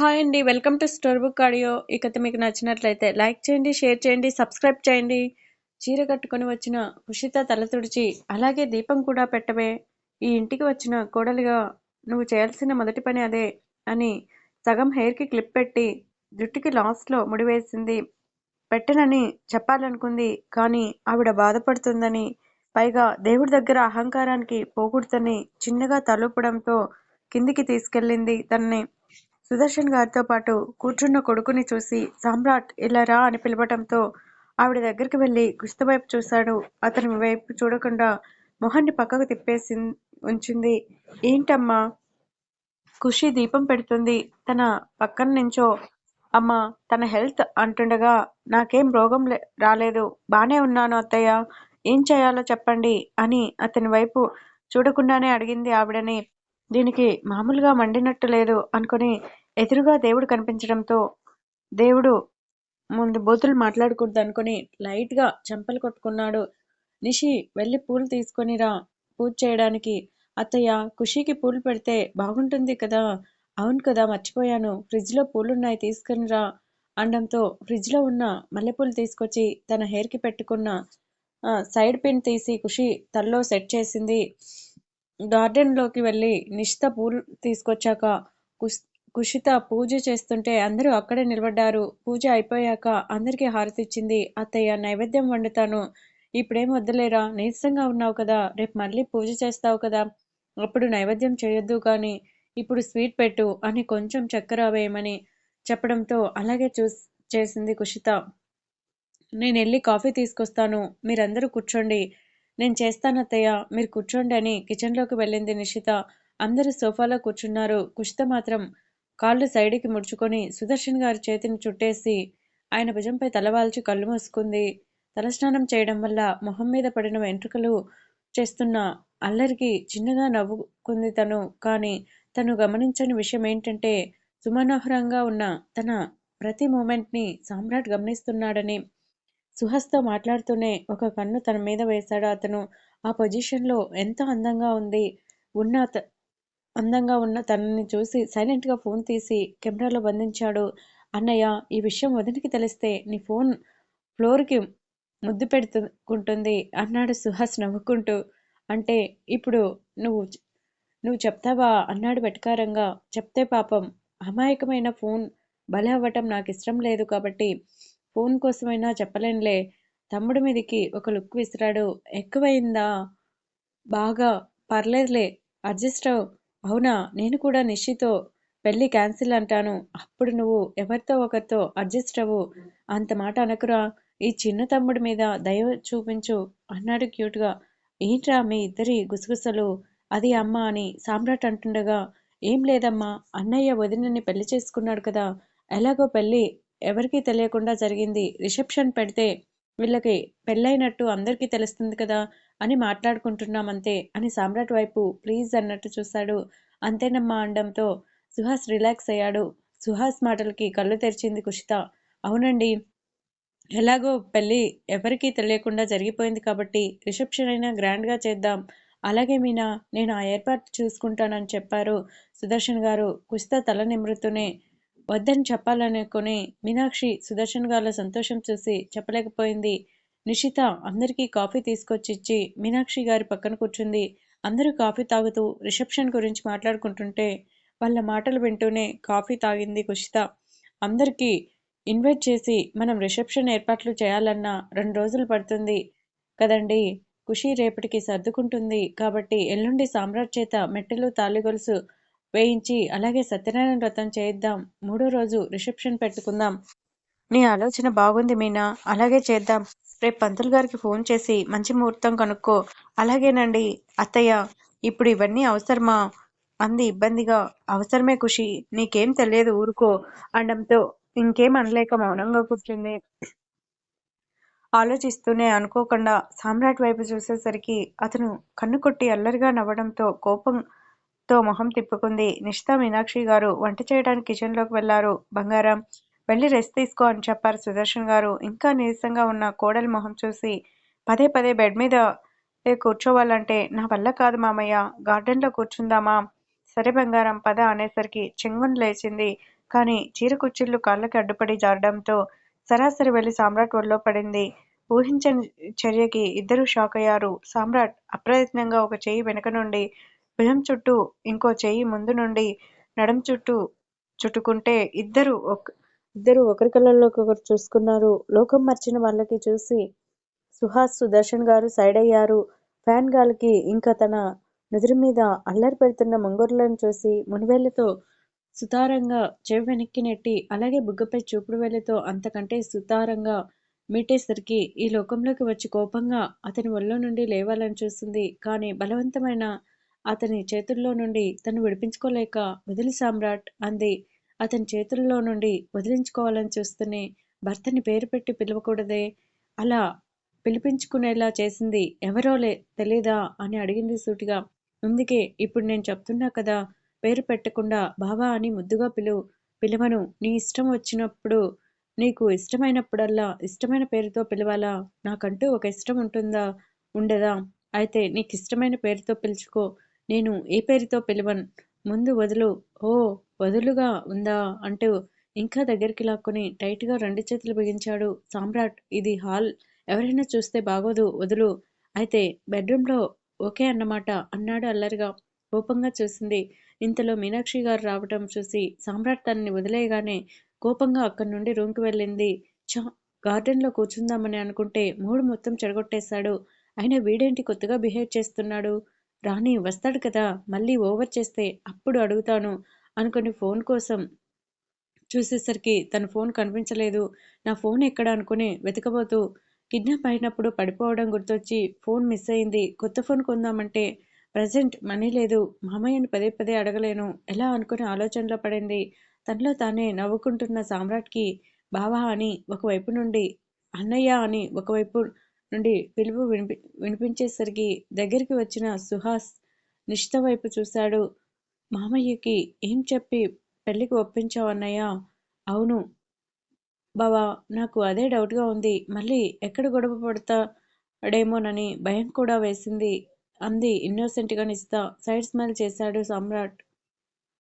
Hi అండి welcome to store book audio. ఇక మీకు నచ్చినట్లయితే లైక్ చేయండి షేర్ చేయండి సబ్స్క్రైబ్ చేయండి. చీర కట్టుకొని వచ్చిన ఉషిత తల తుడిచి అలాగే దీపం కూడా పెట్టవే. ఈ ఇంటికి వచ్చిన కోడలిగా నువ్వు చేయాల్సిన మొదటి పని అదే అని సగం హెయిర్కి క్లిప్ పెట్టి జుట్టుకి లాస్ట్లో ముడివేసింది పెట్టనని చెప్పాలనుకుంది కానీ ఆవిడ బాధపడుతుందని పైగా దేవుడి దగ్గర అహంకారానికి పోకూడదని చిన్నగా తలుపడంతో కిందికి తీసుకెళ్ళింది తనని. సుదర్శన్ గారితో పాటు కూర్చున్న కొడుకుని చూసి సామ్రాట్ ఇలా రా అని పిలవటంతో ఆవిడ దగ్గరికి వెళ్ళి గుస్త వైపు చూశాడు. అతని వైపు చూడకుండా మొహాన్ని పక్కకు తిప్పేసి ఉంచింది. ఏంటమ్మా? ఖుషి దీపం పెడుతుంది. తన పక్కన నుంచో అమ్మ తన హెల్త్ అంటుండగా నాకేం రోగం రాలేదు. బానే ఉన్నాను అత్తయ్య. ఏం చేయాలో చెప్పండి అని అతని వైపు చూడకుండానే అడిగింది ఆవిడని. దీనికి మామూలుగా మండినట్టు లేదు అనుకుని ఎదురుగా దేవుడు కనిపించడంతో దేవుడు ముందు బూతులు మాట్లాడకూడదు అనుకుని లైట్గా చెంపలు కొట్టుకున్నాడు. నిషి వెళ్ళి పూలు తీసుకొని రా పూజ చేయడానికి. అత్తయ్య ఖుషీకి పూలు పెడితే బాగుంటుంది కదా? అవును కదా మర్చిపోయాను. ఫ్రిడ్జ్లో పూలున్నాయి తీసుకుని రా అండంతో ఫ్రిడ్జ్లో ఉన్న మల్లెపూలు తీసుకొచ్చి తన హెయిర్కి పెట్టుకున్న సైడ్ పిన్ తీసి ఖుషి తల్లో సెట్ చేసింది. గార్డెన్లోకి వెళ్ళి నిష్త పూలు తీసుకొచ్చాక కుష్ కుషిత పూజ చేస్తుంటే అందరూ అక్కడే నిలబడ్డారు. పూజ అయిపోయాక అందరికీ హారతిచ్చింది అత్తయ్య నైవేద్యం వండుతాను. ఇప్పుడేం వద్దలేరా? నీరసంగా ఉన్నావు కదా. రేపు మళ్ళీ పూజ చేస్తావు కదా. అప్పుడు నైవేద్యం చేయొద్దు కానీ ఇప్పుడు స్వీట్ పెట్టు అని కొంచెం చక్కెర వేయమని చెప్పడంతో అలాగే చూస్ చేసింది కుషిత. నేను వెళ్ళి కాఫీ తీసుకొస్తాను. మీరందరూ కూర్చోండి. నేను చేస్తాను అత్తయ్య. మీరు కూర్చోండి అని కిచెన్లోకి వెళ్ళింది నిషిత. అందరూ సోఫాలో కూర్చున్నారు. కుషిత మాత్రం కాళ్ళు సైడ్కి ముడుచుకొని సుదర్శన్ గారి చేతిని చుట్టేసి ఆయన భుజంపై తలవాల్చి కళ్ళు మూసుకుంది. తలస్నానం చేయడం వల్ల మొహం మీద పడిన వెంట్రుకలు చేస్తున్న అల్లరికి చిన్నగా నవ్వుకుంది తను. కానీ తను గమనించని విషయం ఏంటంటే సుమనోహరంగా ఉన్న తన ప్రతి మూమెంట్ని సామ్రాట్ గమనిస్తున్నాడని. సుహస్తో మాట్లాడుతూనే ఒక కన్ను తన మీద వేశాడు అతను. ఆ పొజిషన్లో ఎంత అందంగా ఉంది. ఉన్న అందంగా ఉన్న తనని చూసి సైలెంట్గా ఫోన్ తీసి కెమెరాలో బంధించాడు. అన్నయ్య ఈ విషయం వదినికి తెలిస్తే నీ ఫోన్ ఫ్లోర్కి ముద్దు పెడుతుకుంటుంది అన్నాడు సుహాస్ నవ్వుకుంటూ. అంటే ఇప్పుడు నువ్వు నువ్వు చెప్తావా? అన్నాడు వెటకారంగా. చెప్తే పాపం. అమాయకమైన ఫోన్ బలి అవ్వటం నాకు ఇష్టం లేదు కాబట్టి ఫోన్ కోసమైనా చెప్పలేనులే. తమ్ముడి మీదకి ఒక లుక్ విసిరాడు. ఎక్కువైందా బాగా. పర్లేదులే. అడ్జస్ట్ అవునా? నేను కూడా నిశ్చితో పెళ్ళి క్యాన్సిల్ అంటాను. అప్పుడు నువ్వు ఎవరితో ఒకరితో అడ్జస్ట్ అవ్వు. అంత మాట అనకురా. ఈ చిన్న తమ్ముడి మీద దయ చూపించు అన్నాడు క్యూట్గా. ఏంట్రా మీ ఇద్దరి గుసగుసలు? అది అమ్మ అని సామ్రాట్ అంటుండగా ఏం లేదమ్మా. అన్నయ్య వదినని పెళ్ళి చేసుకున్నాడు కదా. ఎలాగో పెళ్ళి ఎవరికీ తెలియకుండా జరిగింది. రిసెప్షన్ పెడితే వీళ్ళకి పెళ్ళైనట్టు అందరికీ తెలుస్తుంది కదా. అని మాట్లాడుకుంటున్నామంతే అని సామ్రాట్ వైపు ప్లీజ్ అన్నట్టు చూశాడు. అంతేనమ్మా అండంతో సుహాస్ రిలాక్స్ అయ్యాడు. సుహాస్ మాటలకి కళ్ళు తెరిచింది కుషిత. అవునండి ఎలాగో పెళ్ళి ఎవరికీ తెలియకుండా జరిగిపోయింది కాబట్టి రిసెప్షన్ అయినా గ్రాండ్గా చేద్దాం. అలాగే మీనా నేను ఆ ఏర్పాటు చూసుకుంటానని చెప్పారు సుదర్శన్ గారు. కుషిత తల నిమృతూనే వద్దని చెప్పాలనుకుని మీనాక్షి సుదర్శన్ గారి సంతోషం చూసి చెప్పలేకపోయింది. నిషిత అందరికీ కాఫీ తీసుకొచ్చి ఇచ్చి మీనాక్షి గారి పక్కన కూర్చుంది. అందరూ కాఫీ తాగుతూ రిసెప్షన్ గురించి మాట్లాడుకుంటుంటే వాళ్ళ మాటలు వింటూనే కాఫీ తాగింది కుషిత. అందరికీ ఇన్వైట్ చేసి మనం రిసెప్షన్ ఏర్పాట్లు చేయాలన్నా రెండు రోజులు పడుతుంది కదండి. ఖుషి రేపటికి సర్దుకుంటుంది కాబట్టి ఎల్లుండి సామ్రాట్ చేత మెట్టెలు తాలిగొలుసు వేయించి అలాగే సత్యనారాయణ వ్రతం చేయిద్దాం. మూడో రోజు రిసెప్షన్ పెట్టుకుందాం. నీ ఆలోచన బాగుంది మీనా. అలాగే చేద్దాం. రేపు పంతులు గారికి ఫోన్ చేసి మంచి ముహూర్తం కనుక్కో. అలాగేనండి అత్తయ్య. ఇప్పుడు ఇవన్నీ అవసరమా? అంది ఇబ్బందిగా. అవసరమే ఖుషి. నీకేం తెలియదు ఊరుకో. అనడంతో ఇంకేం అనలేక మౌనంగా కూర్చుంది. ఆలోచిస్తూనే అనుకోకుండా సామ్రాట్ వైపు చూసేసరికి అతను కన్ను కొట్టి అల్లరిగా నవ్వడంతో కోపంతో మొహం తిప్పుకుంది. నిష్ఠా మీనాక్షి గారు వంట చేయడానికి కిచెన్లోకి వెళ్ళారు. బంగారం వెళ్ళి రెస్ట్ తీసుకో అని చెప్పారు సుదర్శన్ గారు ఇంకా నీరసంగా ఉన్న కోడలి మొహం చూసి పదే పదే బెడ్ మీద కూర్చోవాలంటే నా వల్ల కాదు మామయ్య గార్డెన్లో కూర్చుందామా సరే బంగారం పద అనేసరికి చెంగుని లేచింది కానీ చీర కుచ్చిళ్ళు కాళ్ళకి అడ్డుపడి జారడంతో సరాసరి వెళ్ళి సామ్రాట్ ఒళ్ళో పడింది. ఊహించని చర్యకి ఇద్దరూ షాక్ అయ్యారు. సామ్రాట్ అప్రయత్నంగా ఒక చెయ్యి వెనుక నుండి భుజం చుట్టూ ఇంకో చెయ్యి ముందు నుండి నడం చుట్టూ చుట్టుకుంటే ఇద్దరూ ఇద్దరు ఒకరి కళ్ళల్లోకొకరు చూసుకున్నారు. లోకం మర్చిన వాళ్ళకి చూసి సుహాస్ సుదర్శన్ గారు సైడ్ అయ్యారు. ఫ్యాన్ గాలికి ఇంకా తన నుదిరిమీద అల్లరి పెడుతున్న ముంగురులను చూసి మునివేళ్ళతో సుతారంగా చెవి వెనక్కి నెట్టి అలాగే బుగ్గపై చూపుడు వేళ్ళతో అంతకంటే సుతారంగా మీటేసరికి ఈ లోకంలోకి వచ్చి కోపంగా అతని ఒళ్ళో నుండి లేవాలని చూస్తుంది కానీ బలవంతమైన అతని చేతుల్లో నుండి తను విడిపించుకోలేక వదిలి సామ్రాట్ అంది. అతని చేతుల్లో నుండి వదిలించుకోవాలని చూస్తూనే భర్తని పేరు పెట్టి పిలవకూడదే అలా పిలిపించుకునేలా చేసింది ఎవరోలే తెలీదా అని అడిగింది సూటిగా. అందుకే ఇప్పుడు నేను చెప్తున్నా కదా పేరు పెట్టకుండా బావా అని ముద్దుగా పిలువు. పిలవను. నీ ఇష్టం వచ్చినప్పుడు నీకు ఇష్టమైనప్పుడల్లా ఇష్టమైన పేరుతో పిలవాలా? నాకంటూ ఒక ఇష్టం ఉంటుందా? ఉండదా? అయితే నీకు ఇష్టమైన పేరుతో పిలుచుకో. నేను ఏ పేరుతో పిలవను ముందు వదులు. ఓ వదులుగా ఉందా? అంటూ ఇంకా దగ్గరికి లాక్కుని టైట్గా రెండు చేతులు బిగించాడు సామ్రాట్. ఇది హాల్. ఎవరైనా చూస్తే బాగోదు వదులు. అయితే బెడ్రూమ్లో ఓకే అన్నమాట అన్నాడు అల్లరిగా. కోపంగా చూసింది. ఇంతలో మీనాక్షి గారు రావటం చూసి సామ్రాట్ తనని వదిలేయగానే కోపంగా అక్కడి నుండి రూమ్కి వెళ్ళింది. చా గార్డెన్లో కూర్చుందామని అనుకుంటే మూడు మొత్తం చెడగొట్టేశాడు. అయినా వీడేంటి కొత్తగా బిహేవ్ చేస్తున్నాడు? రాణి వస్తాడు కదా మళ్ళీ ఓవర్ చేస్తే అప్పుడు అడుగుతాను అనుకుని ఫోన్ కోసం చూసేసరికి తన ఫోన్ కనిపించలేదు. నా ఫోన్ ఎక్కడ అనుకుని వెతకబోతూ కిడ్నాప్ అయినప్పుడు పడిపోవడం గుర్తొచ్చి ఫోన్ మిస్ అయింది. కొత్త ఫోన్ కొందామంటే ప్రజెంట్ మనీ లేదు. మామయ్యని పదే పదే అడగలేను. ఎలా అనుకుని ఆలోచనలో పడింది. తనలో తానే నవ్వుకుంటున్న సామ్రాట్కి బావా అని ఒకవైపు నుండి అన్నయ్య అని ఒకవైపు నుండి పిలుపు వినిపి వినిపించేసరికి దగ్గరికి వచ్చిన సుహాస్ నిష్ఠ వైపు చూశాడు. మామయ్యకి ఏం చెప్పి పెళ్ళికి ఒప్పించావు అన్నయ్య? అవును బావా నాకు అదే డౌట్గా ఉంది. మళ్ళీ ఎక్కడ గొడవ పడతాడేమోనని భయం కూడా వేసింది అంది ఇన్నోసెంట్గా నిస్తా సైడ్ స్మైల్ చేశాడు సమ్రాట్